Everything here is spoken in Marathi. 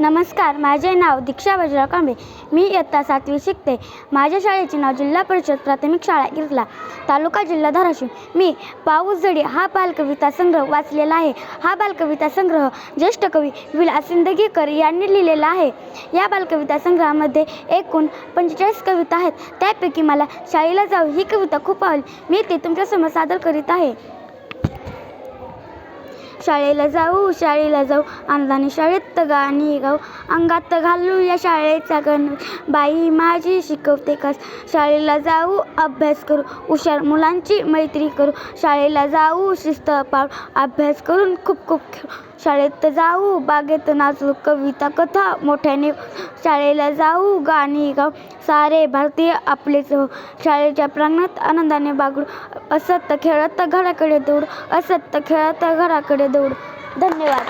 नमस्कार माझे नाव दीक्षा बजरा कांबळे मी इयत्ता सातवी शिकते. माझ्या शाळेचे नाव जिल्हा परिषद प्राथमिक शाळा गिरला तालुका जिल्हा धाराशिव. मी पाऊस झडी हा बालकविता संग्रह वाचलेला आहे. हा बालकविता संग्रह ज्येष्ठ कवी विलास सिंदगीकर यांनी लिहिलेला आहे. या बालकविता संग्रहामध्ये एकूण पंचेचाळीस कविता आहेत. त्यापैकी मला शाळेला जाऊ ही कविता खूप आवडली. मी ते तुमच्यासमोर सादर करीत आहे. शाळेला जाऊ शाळेला जाऊ. आनंदाने शाळेत गाणी गाऊ. अंगात घालू या शाळेचा गण बाई माझी शिकवते कस शाळेला जाऊ अभ्यास करू. हुशार मुलांची मैत्री करू. शाळेला जाऊ शिस्त पाळू. अभ्यास करून खूप खूप खेळू. शाळेत जाऊ बागेत नाचू. कविता कथा मोठ्याने शाळेला जाऊ गाणी गाऊ. सारे भारतीय आपलेच हो. शाळेच्या प्रांगणात आनंदाने बागडू. असत खेळत घराकडे दौड. असत खेळत घराकडे दौड. धन्यवाद.